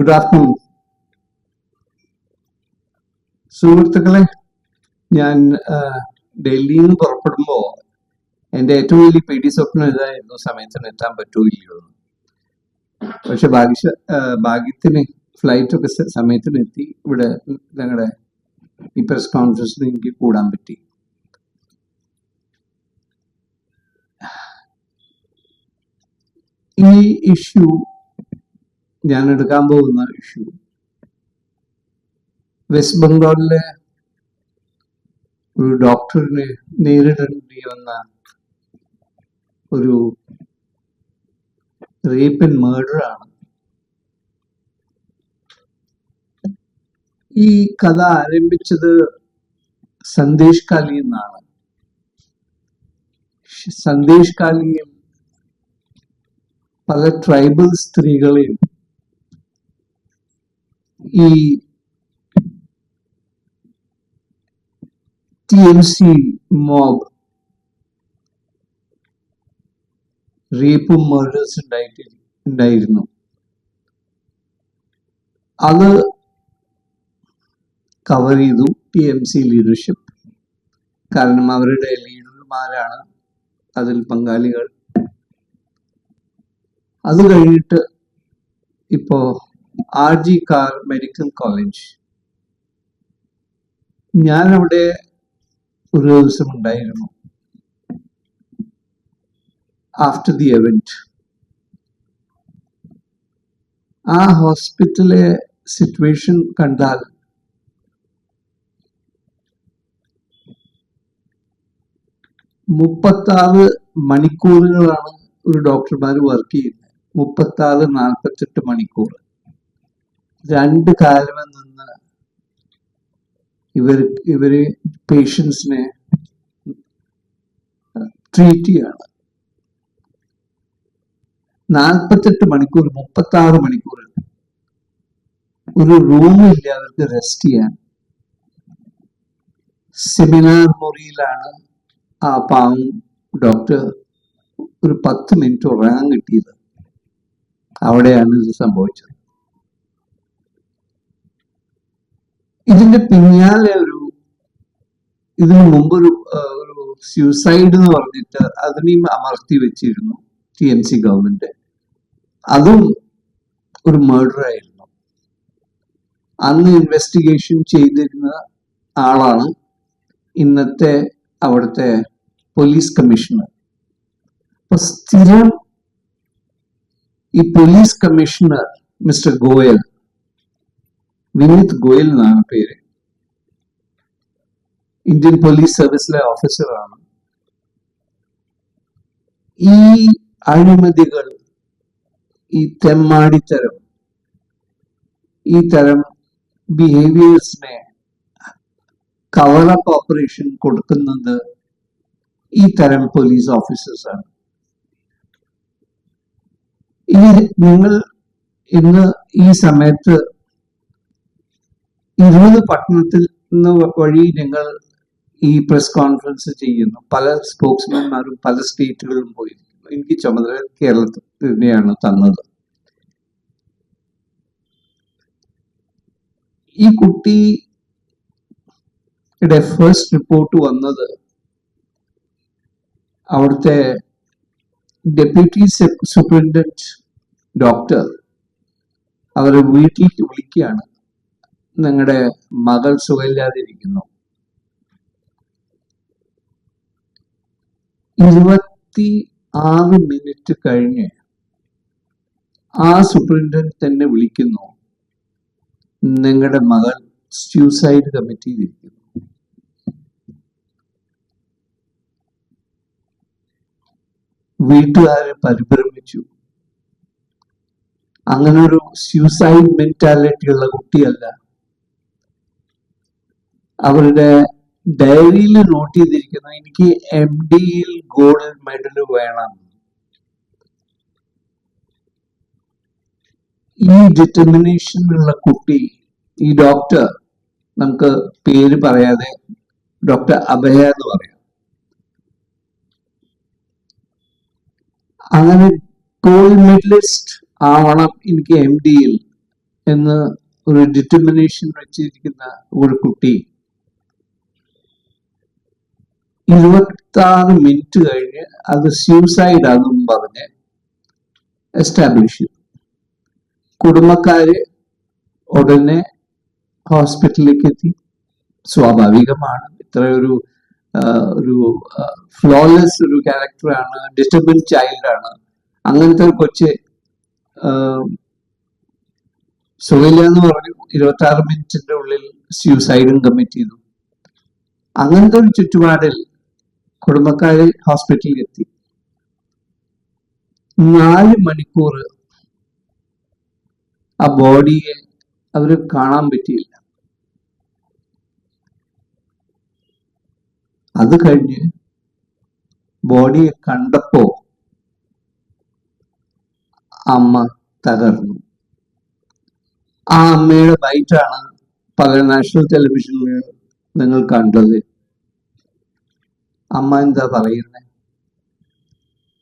Good afternoon സുഹൃത്തുക്കളെ ഞാൻ ഡൽഹിയിൽ നിന്ന് പുറപ്പെടുമ്പോൾ എന്റെ ഏറ്റവും വലിയ പേടി സ്വപ്നം ഇതായിരുന്നു സമയത്തിന് എത്താൻ പറ്റുമോ പക്ഷെ ഭാഗ്യ ഭാഗ്യത്തിന് ഫ്ലൈറ്റ് ഒക്കെ സമയത്തിന് എത്തി. ഇവിടെ ഞങ്ങളുടെ ഈ പ്രസ് കോൺഫറൻസിന് എനിക്ക് കൂടാൻ പറ്റി. ഈ ഇഷ്യൂ ഞാൻ എടുക്കാൻ പോകുന്ന ഇഷ്യൂ വെസ്റ്റ് ബംഗാളിലെ ഒരു ഡോക്ടറിനെ നേരിടേണ്ടി വന്ന ഒരു റേപ്പ് ആൻഡ് മർഡർ ആണ്. ഈ കഥ ആരംഭിച്ചത് സന്ദേശ് കാലി എന്നാണ്. സന്ദേശ് കാലിയും പല ട്രൈബൽ സ്ത്രീകളെയും ഈ എം സി മോബ് റേപ്പും മർഡേഴ്സ് ഉണ്ടായിട്ട് ഉണ്ടായിരുന്നു. അത് കവർ ചെയ്തു ടി എം സി ലീഡർഷിപ്പ് കാരണം അവരുടെ ലീഡർമാരാണ് അതിൽ പങ്കാളികൾ. അത് കഴിഞ്ഞിട്ട് ഇപ്പോ R G Kar medical college. ഞാൻ അവിടെ ഒരു ദിവസം ഉണ്ടായിരുന്നു. ആഫ്റ്റർ ദി എവന്റ് ആ ഹോസ്പിറ്റലിലെ സിറ്റുവേഷൻ കണ്ടാൽ മുപ്പത്താറ് മണിക്കൂറുകളാണ് ഒരു ഡോക്ടർമാർ വർക്ക് ചെയ്യുന്നത്. മുപ്പത്താറ് നാൽപ്പത്തെട്ട് മണിക്കൂർ. രണ്ട് കാലം നിന്ന് ഇവർ ഇവർ പേഷ്യൻസിനെ ട്രീറ്റ് ചെയ്യാണ്. നാൽപ്പത്തെട്ട് മണിക്കൂർ മുപ്പത്തി ആറ് മണിക്കൂർ ഒരു റൂമില്ല അവർക്ക് റെസ്റ്റ് ചെയ്യാൻ. സെമിനാർ മുറിയിലാണ് ആ പാവം ഡോക്ടർ ഒരു പത്ത് മിനിറ്റ് ഉറങ്ങാൻ കിട്ടിയത്. അവിടെയാണ് ഇത് സംഭവിച്ചത്. ഇതിന്റെ പിന്നാലെ ഒരു ഇതിനു മുമ്പ് ഒരു ഒരു സ്യൂസൈഡ് എന്ന് പറഞ്ഞിട്ട് അതിനെയും അമർത്തി വെച്ചിരുന്നു ടി എം സി ഗവൺമെന്റ് അതും ഒരു മർഡർ ആയിരുന്നു. അന്ന് ഇൻവെസ്റ്റിഗേഷൻ ചെയ്തിരുന്ന ആളാണ് ഇന്നത്തെ അവിടുത്തെ പോലീസ് കമ്മീഷണർ അപ്പൊ സ്ഥിരം ഈ police commissioner mister Goyal Vineet Goyal എന്നാണ് പേര്. ഇന്ത്യൻ പോലീസ് സർവീസിലെ ഓഫീസറാണ്. ഈ അഴിമതികൾ ഈ തെമ്മാടിത്തരം ഈ തരം ബിഹേവിയേഴ്സിനെ കവറപ്പ് ഓപ്പറേഷൻ കൊടുക്കുന്നത് ഈ തരം പോലീസ് ഓഫീസേഴ്സാണ് ഇനി നിങ്ങൾ ഇന്ന് ഈ സമയത്ത് ഇരുപത് പട്ടണത്തിൽ നിന്ന് വഴി ഞങ്ങൾ ഈ പ്രസ് കോൺഫറൻസ് ചെയ്യുന്നു. പല സ്പോക്സ്മാൻമാരും പല സ്റ്റേറ്റുകളിലും പോയിരിക്കുന്നു എനിക്ക് ചുമതല കേരളത്തിനെയാണ് തന്നത്. ഈ കുട്ടിയുടെ ഫസ്റ്റ് റിപ്പോർട്ട് വന്നത് അവിടുത്തെ ഡെപ്യൂട്ടി സൂപ്രണ്ടന്റ് ഡോക്ടർ അവരെ വീട്ടിലേക്ക് വിളിക്കുകയാണ്. നിങ്ങളുടെ മകൾ സുഖമില്ലാതിരിക്കുന്നു. ഇരുപത്തി ആറ് മിനിറ്റ് കഴിഞ്ഞ് ആ സൂപ്രണ്ടന്റ് തന്നെ വിളിക്കുന്നു നിങ്ങളുടെ മകൾ സ്യൂസൈഡ് കമ്മിറ്റി ചെയ്തിരിക്കുന്നു. വീട്ടുകാരെ പരിഭ്രമിച്ചു. അങ്ങനെ ഒരു സ്യൂസൈഡ് മെന്റാലിറ്റി ഉള്ള കുട്ടിയല്ല അവരുടെ ഡയറിയിൽ നോട്ട് ചെയ്തിരിക്കുന്നു എനിക്ക് എം ഡിയിൽ ഗോൾഡ് മെഡൽ വേണം. ഈ ഡിറ്റർമിനേഷൻ ഉള്ള കുട്ടി ഈ ഡോക്ടർ നമുക്ക് പേര് പറയാതെ ഡോക്ടർ അഭയ എന്ന് പറയാം. അങ്ങനെ ഗോൾഡ് മെഡലിസ്റ്റ് ആവണം എനിക്ക് എം ഡിയിൽ എന്ന് ഒരു ഡിറ്റർമിനേഷൻ വെച്ചിരിക്കുന്ന ഒരു കുട്ടി. ഇരുപത്തി ആറ് മിനിറ്റ് കഴിഞ്ഞ് അത് സ്യൂസൈഡ് ആകും പറഞ്ഞ് എസ്റ്റാബ്ലിഷ് ചെയ്തു. കുടുംബക്കാര് ഉടനെ ഹോസ്പിറ്റലിലേക്ക് എത്തി. സ്വാഭാവികമാണ്. ഇത്രയൊരു ഒരു ഫ്ലോലെസ് ഒരു ക്യാരക്ടറാണ് ചൈൽഡ് ചൈൽഡാണ് അങ്ങനത്തെ ഒരു കൊച്ച് സുഖമില്ല എന്ന് പറഞ്ഞു ഇരുപത്തി ആറ് മിനിറ്റിന്റെ ഉള്ളിൽ സ്യൂസൈഡും കമ്മിറ്റ് ചെയ്തു. അങ്ങനത്തെ ഒരു ചുറ്റുപാടിൽ കുടുംബക്കാര് ഹോസ്പിറ്റലിൽ എത്തി. നാല് മണിക്കൂർ ആ ബോഡിയെ അവർ കാണാൻ പറ്റിയില്ല. അത് കഴിഞ്ഞ് ബോഡിയെ കണ്ടപ്പോ അമ്മ തകർന്നു. ആ അമ്മയുടെ ബൈറ്റാണ് പകൽ നാഷണൽ ടെലിവിഷനിൽ നിങ്ങൾ കണ്ടത്. അമ്മ എന്താ പറയുന്നത്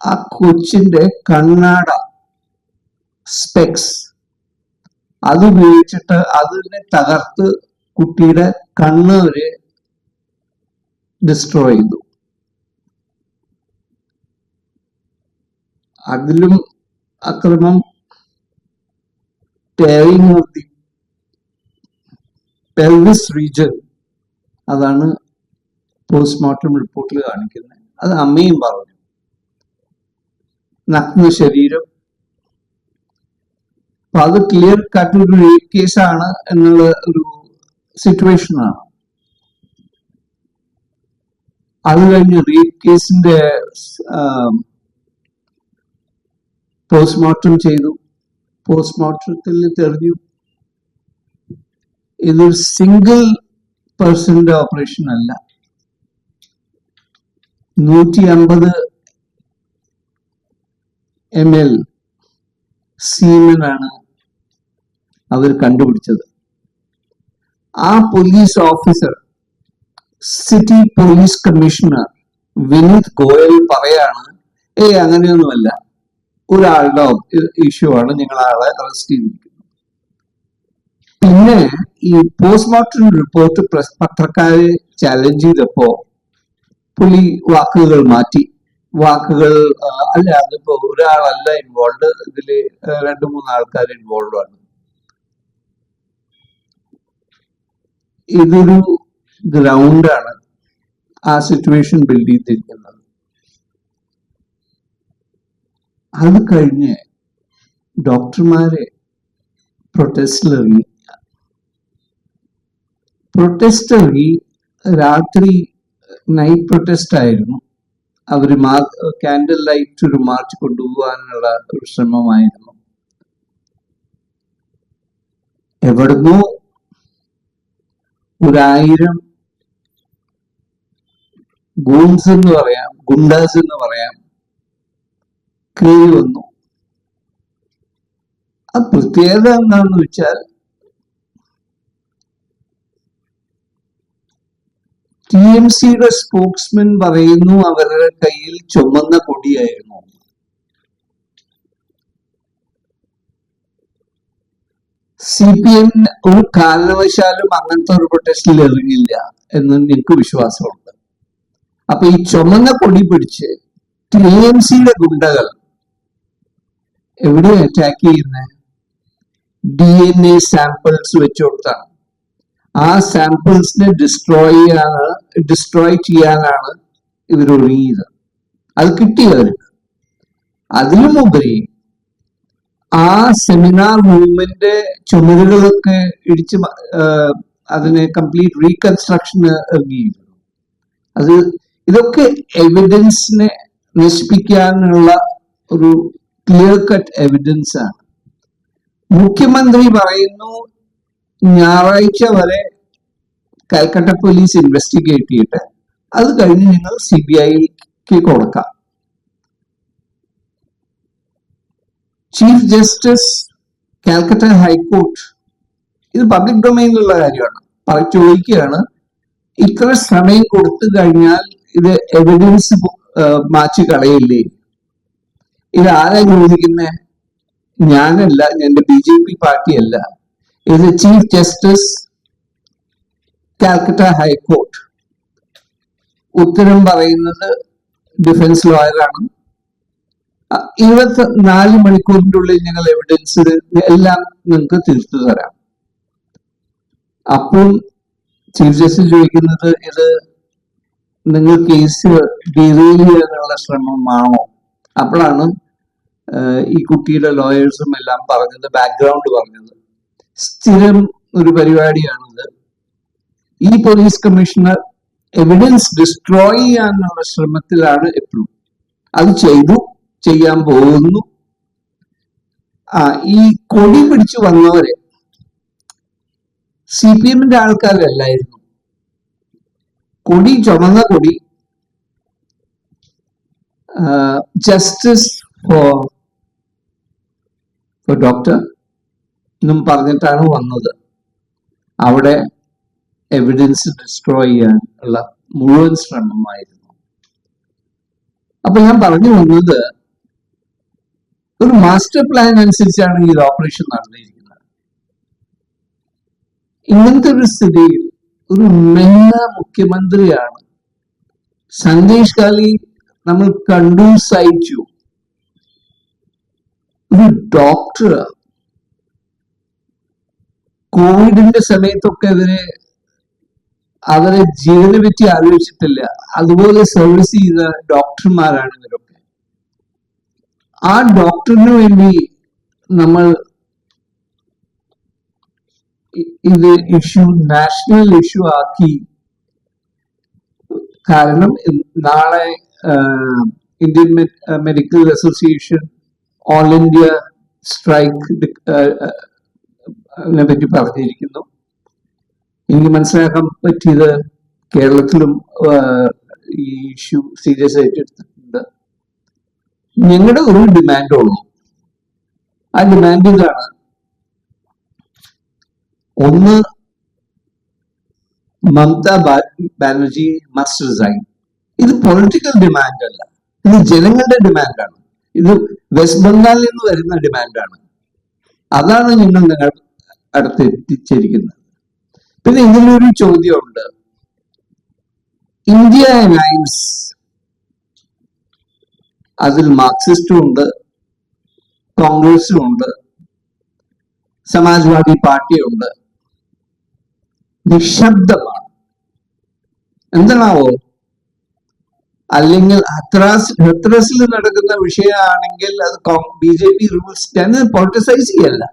ആ കൊച്ചിന്റെ കണ്ണാട സ്പെക്സ് അത് ഉപയോഗിച്ചിട്ട് അതിനെ തകർത്ത് കുട്ടിയുടെ കണ്ണ് വരെ ഡിസ്ട്രോയ് ചെയ്തു. അതിലും അക്രമം tearing of the pelvis region അതാണ് പോസ്റ്റ്മോർട്ടം റിപ്പോർട്ടിൽ കാണിക്കുന്നത് അത് അമ്മയും പറഞ്ഞു. നഗ്ന ശരീരം. അപ്പൊ അത് ക്ലിയർ കട്ട് ഒരു റേപ്പ് കേസാണ് എന്നുള്ള ഒരു സിറ്റുവേഷനാണ് അത് കഴിഞ്ഞ് റേപ്പ് കേസിന്റെ പോസ്റ്റ്മോർട്ടം ചെയ്തു. പോസ്റ്റ്മോർട്ടത്തിൽ തെളിഞ്ഞു ഇതൊരു സിംഗിൾ പേഴ്സന്റെ ഓപ്പറേഷൻ അല്ല. നൂറ്റി അമ്പത് എം എൽ സീമനാണ് അവർ കണ്ടുപിടിച്ചത്. ആ police officer city police commissioner Vineet Goyal പറയാണ് ഏ അങ്ങനെയൊന്നുമല്ല. ഒരാളുടെ ഇഷ്യൂ ആണ് ഞങ്ങൾ ആളെ അറസ്റ്റ് ചെയ്തിരിക്കുന്നത്. പിന്നെ ഈ പോസ്റ്റ്മോർട്ടം റിപ്പോർട്ട് പത്രക്കാരെ ചാലഞ്ച് ചെയ്തപ്പോ പുലി വാക്കുകൾ മാറ്റി. വാക്കുകൾ അല്ല അതിപ്പോ ഒരാളല്ല ഇൻവോൾവ് ഇതിൽ രണ്ടു മൂന്ന് ആൾക്കാർ ഇൻവോൾവ് ആണ്. ഇതൊരു ഗ്രൗണ്ടാണ് ആ സിറ്റുവേഷൻ ബിൽഡ് ചെയ്തിരിക്കുന്നത്. അത് കഴിഞ്ഞ് ഡോക്ടർമാരെ പ്രൊട്ടസ്റ്റിലിറങ്ങി പ്രൊട്ടസ്റ്റ് ഇറങ്ങി രാത്രി നൈറ്റ് പ്രൊട്ടസ്റ്റ് ആയിരുന്നു. അവർ കാൻഡിൽ ലൈറ്റ് ഒരു മാർച്ച് കൊണ്ടുപോകാനുള്ള ഒരു ശ്രമമായിരുന്നു. എവിടുന്നോ ഒരായിരം ഗൂൺസ് എന്ന് പറയാം ഗുണ്ടാസ് എന്ന് പറയാം കയറി വന്നു. ആ പ്രത്യേകത എന്താണെന്ന് വെച്ചാൽ ടി എം സിയുടെ സ്പോക്സ്മാൻ പറയുന്നു അവരുടെ കയ്യിൽ ചുമന്ന കൊടിയായിരുന്നു. സി പി എം ഒരു കാരണവശാലും അങ്ങനത്തെ ഒരു പ്രൊട്ടസ്റ്റിൽ ഇറങ്ങില്ല എന്ന് എനിക്ക് വിശ്വാസമുണ്ട്. അപ്പൊ ഈ ചുമന്ന കൊടി പിടിച്ച് ടി എം സിയുടെ ഗുണ്ടകൾ എവിടെ അറ്റാക്ക് ചെയ്യുന്നത് ഡി എൻ എ സാമ്പിൾസ് വെച്ചു കൊടുത്താണ് ആ സാമ്പിൾസിനെ ഡിസ്ട്രോയ് ചെയ്യാനാണ് ഡിസ്ട്രോയ് ചെയ്യാനാണ് ഇവർ ഒരുങ്ങിയത് അത് കിട്ടി അവർക്ക്. അതിനുമുപരി ആ സെമിനാർ മൂവ്മെന്റ് ചുമരുകളൊക്കെ ഇടിച്ച് അതിനെ കംപ്ലീറ്റ് റീകൺസ്ട്രക്ഷന് ഇറങ്ങിയിരുന്നു. അത് ഇതൊക്കെ എവിഡൻസിനെ നശിപ്പിക്കാനുള്ള ഒരു ക്ലിയർ കട്ട് എവിഡൻസ് ആണ്. മുഖ്യമന്ത്രി പറയുന്നു ഞായറാഴ്ച വരെ കൽക്കട്ട പോലീസ് ഇൻവെസ്റ്റിഗേറ്റ് ചെയ്തിട്ട് അത് കഴിഞ്ഞ് നിങ്ങൾ സി ബി ഐക്ക് കൊടുക്കാം. Chief justice Calcutta high court ഇത് പബ്ലിക് ഡൊമൈനിലുള്ള കാര്യമാണ്. ചോദിക്കുകയാണ് ഇത്ര സമയം കൊടുത്തു കഴിഞ്ഞാൽ ഇത് എവിഡൻസ് മാറ്റി കളയില്ലേ? ഇത് ആരാ ചോദിക്കുന്നത് ഞാനല്ല എന്റെ ബി ജെ പി പാർട്ടിയല്ല. Is the Chief Justice, High Court. ഉത്തരം പറയുന്നത് ഡിഫൻസ് ലോയറാണ് ഇരുപത്തി നാല് മണിക്കൂറിന്റെ ഉള്ളിൽ ഞങ്ങൾ എവിഡൻസ് എല്ലാം നിങ്ങൾക്ക് തീർത്തു തരാം. അപ്പം ചീഫ് ജസ്റ്റിസ് ചോദിക്കുന്നത് ഇത് നിങ്ങൾ കേസ് ഡിറീൽ ചെയ്യാനുള്ള ശ്രമമാണോ? അപ്പോഴാണ് ഈ കുട്ടിയുടെ ലോയേഴ്സും എല്ലാം പറഞ്ഞത് ബാക്ക്ഗ്രൗണ്ട് പറഞ്ഞത്. സ്ഥിരം ഒരു പരിപാടിയാണിത്. ഈ പോലീസ് കമ്മീഷണർ എവിഡൻസ് ഡിസ്ട്രോയ് ചെയ്യാനുള്ള ശ്രമത്തിലാണ് എപ്പോഴും. അത് ചെയ്തു ചെയ്യാൻ പോകുന്നു. ആ ഈ കൊടി പിടിച്ചു വന്നവരെ സി പി എമ്മിന്റെ ആൾക്കാരല്ലായിരുന്നു. കൊടി ചുമന്ന കൊടി ജസ്റ്റിസ് ഫോർ ഫോർ ഡോക്ടർ എന്നും പറഞ്ഞിട്ടാണ് വന്നത്. അവിടെ എവിഡൻസ് ഡിസ്ട്രോയ് ചെയ്യാൻ ഉള്ള മുഴുവൻ ശ്രമമായിരുന്നു. അപ്പൊ ഞാൻ പറഞ്ഞു വന്നത് ഒരു മാസ്റ്റർ പ്ലാൻ അനുസരിച്ചാണ് ഈ ഓപ്പറേഷൻ നടന്നിരിക്കുന്നത്. ഇങ്ങനത്തെ ഒരു സ്ഥിതിയിൽ ഒരു മെന്ന മുഖ്യമന്ത്രിയാണ് സന്ദേശ് കാലി നമ്മൾ കണ്ടു സഹിച്ചു ഒരു ഡോക്ടർ കോവിഡിന്റെ സമയത്തൊക്കെ അവരെ അവരെ ജീവനെ പറ്റി ആലോചിച്ചിട്ടില്ല. അതുപോലെ സർവീസ് ചെയ്ത ഡോക്ടർമാരാണ് ഇവരൊക്കെ. ആ ഡോക്ടറിന് വേണ്ടി നമ്മൾ ഇത് ഇഷ്യൂ നാഷണൽ ഇഷ്യൂ ആക്കി കാരണം നാളെ Indian medical association all India strike നെ പറ്റി പറഞ്ഞിരിക്കുന്നു. എനിക്ക് മനസ്സിലാക്കാൻ പറ്റിയത് കേരളത്തിലും ഈ ഇഷ്യൂ സീരിയസ് ആയിട്ട് എടുത്തിട്ടുണ്ട്. ഞങ്ങളുടെ ഒരു ഡിമാൻഡേ ഉള്ളൂ. ആ ഡിമാൻഡ് ഇതാണ്. ഒന്ന് മമത ബാനർജി മസ്റ്റ് റിസൈൻ ഇത് പൊളിറ്റിക്കൽ ഡിമാൻഡ് അല്ല. ഇത് ജനങ്ങളുടെ ഡിമാൻഡാണ് ഇത് വെസ്റ്റ് ബംഗാളിൽ നിന്ന് വരുന്ന ഡിമാൻഡാണ് അതാണ് ഞങ്ങൾ അടുത്ത് എത്തിച്ചിരിക്കുന്നത്. പിന്നെ ഇതിലൊരു ചോദ്യമുണ്ട്. ഇന്ത്യ അലയൻസ് അതിൽ മാർക്സിസ്റ്റും ഉണ്ട് കോൺഗ്രസും ഉണ്ട് സമാജ്വാദി പാർട്ടിയുണ്ട് നിശബ്ദമാണ്. എന്താണാവോ? അല്ലെങ്കിൽ ഹത്രാസ് ഹത്രാസിൽ നടക്കുന്ന വിഷയമാണെങ്കിൽ അത് B J P rules politicise ചെയ്യല്ല.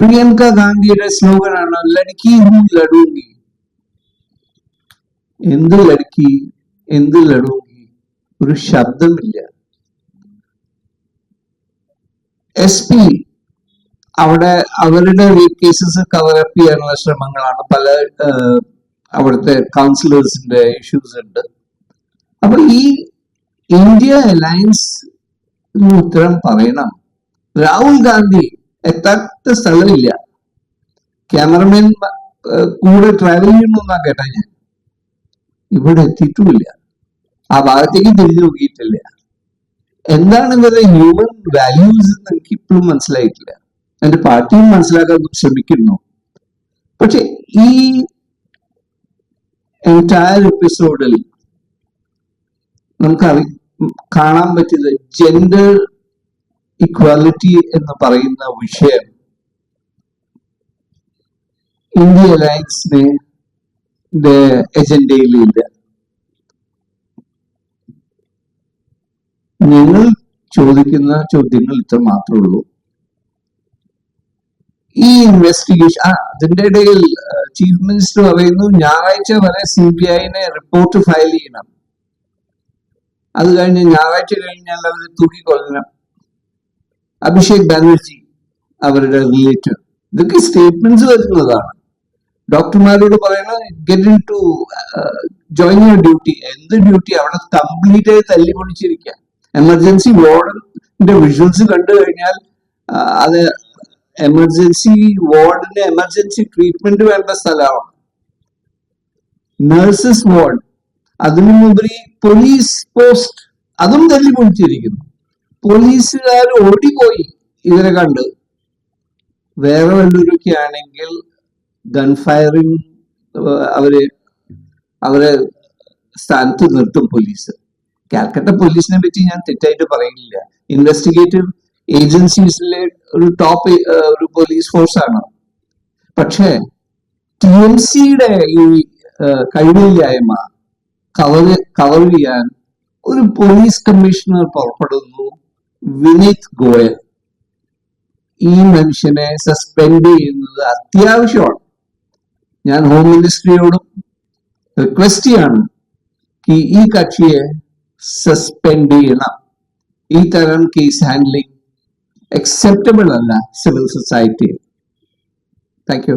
പ്രിയങ്ക ഗാന്ധിയുടെ സ്ലോഗനാണ് ലഡ്കി ഹൂ ലഡൂങ്കി. എന്ത് ലഡ്കി എന്ത് ലഡൂങ്കി? ഒരു ശബ്ദമില്ല. എസ് പി അവിടെ അവരുടെ റേപ്പ് കേസസ് കവർ അപ്പ് ചെയ്യാനുള്ള ശ്രമങ്ങളാണ്. പല അവിടുത്തെ കൗൺസിലേഴ്സിന്റെ ഇഷ്യൂസ് ഉണ്ട്. അപ്പൊ ഈ ഇന്ത്യ അലയൻസ് ഉത്തരം പറയണം. രാഹുൽ ഗാന്ധി എത്താത്ത സ്ഥലമില്ല. ക്യാമറമാൻ കൂടെ ട്രാവൽ ചെയ്യണമെന്നാ കേട്ടാ ഞാൻ. ഇവിടെ എത്തിയിട്ടുമില്ല. ആ ഭാഗത്തേക്ക് തിരിഞ്ഞു നോക്കിയിട്ടില്ല. എന്താണ് ഇവരുടെ ഹ്യൂമൻ വാല്യൂസ് എന്ന് എനിക്ക് ഇപ്പോഴും മനസ്സിലായിട്ടില്ല. എന്റെ പാർട്ടിയും മനസ്സിലാക്കാൻ ശ്രമിക്കുന്നു. പക്ഷെ ഈ എന്റയർ എപ്പിസോഡിൽ നമുക്ക് കാണാൻ പറ്റിയത് ജെൻഡർ ഇക്വാലിറ്റി എന്ന് പറയുന്ന വിഷയം ഇന്ത്യ അലയൻസിന് എജൻഡയിലില്ല ഞങ്ങൾ ചോദിക്കുന്ന ചോദ്യങ്ങൾ ഇത്ര മാത്രമേ ഉള്ളൂ. ഈ ഇൻവെസ്റ്റിഗേഷൻ അതിന്റെ ഇടയിൽ ചീഫ് മിനിസ്റ്റർ പറയുന്നു ഞായറാഴ്ച വരെ സി ബി ഐനെ റിപ്പോർട്ട് ഫയൽ ചെയ്യണം. അത് കഴിഞ്ഞ് ഞായറാഴ്ച കഴിഞ്ഞാൽ അവർ തൂക്കിക്കൊള്ളണം അഭിഷേക് ബാനർജി അവരുടെ റിലേറ്റീവ്. ഇതൊക്കെ സ്റ്റേറ്റ്മെന്റ്സ് വരുന്നതാണ് ഡോക്ടർമാരോട് പറയുന്നത് get in to join your duty എന്ത് ഡ്യൂട്ടി അവിടെ കംപ്ലീറ്റ് ആയി തല്ലി പൊളിച്ചിരിക്കുക എമർജൻസി വാർഡിന്റെ വിഷ്വൽസ് കണ്ടു കഴിഞ്ഞാൽ അത് എമർജൻസി വാർഡിന് എമർജൻസി ട്രീറ്റ്മെന്റ് വേണ്ട സ്ഥലമാണ്. നഴ്സസ് വാർഡ് അതിനു മുമ്പ് പോലീസ് പോസ്റ്റ് അതും തല്ലി പൊളിച്ചിരിക്കുന്നു പോലീസുകാർ ഓടിപ്പോയി ഇതിനെ കണ്ട്. വേറെ വല്ലൂരൊക്കെ ആണെങ്കിൽ ഗൺ ഫയറിങ് അവർ അവരെ സ്ഥാനത്ത് നിർത്തും പോലീസ്. കാൽക്കട്ട പോലീസിനെ പറ്റി ഞാൻ തെറ്റായിട്ട് പറയുന്നില്ല. ഇൻവെസ്റ്റിഗേറ്റീവ് ഏജൻസീസിലെ ഒരു ടോപ്പ് ഒരു പോലീസ് ആണ്. പക്ഷേ ടി എം സിയുടെ ഈ കഴിവില്ലായ്മ കവർ കവർ ചെയ്യാൻ ഒരു പോലീസ് കമ്മീഷണർ പുറപ്പെടുന്നു. വിനീത് ഗോയൽ. ഈ മനുഷ്യനെ സസ്പെൻഡ് ചെയ്യുന്നത് അത്യാവശ്യമാണ്. ഞാൻ ഹോം മിനിസ്ട്രിയോടും റിക്വസ്റ്റ് ചെയ്യാണ് ഈ കക്ഷിയെ സസ്പെൻഡ് ചെയ്യണം. ഈ തരം കേസ് ഹാൻഡ്ലിംഗ് അക്സെപ്റ്റബിൾ അല്ല സിവിൽ സൊസൈറ്റി താങ്ക് യു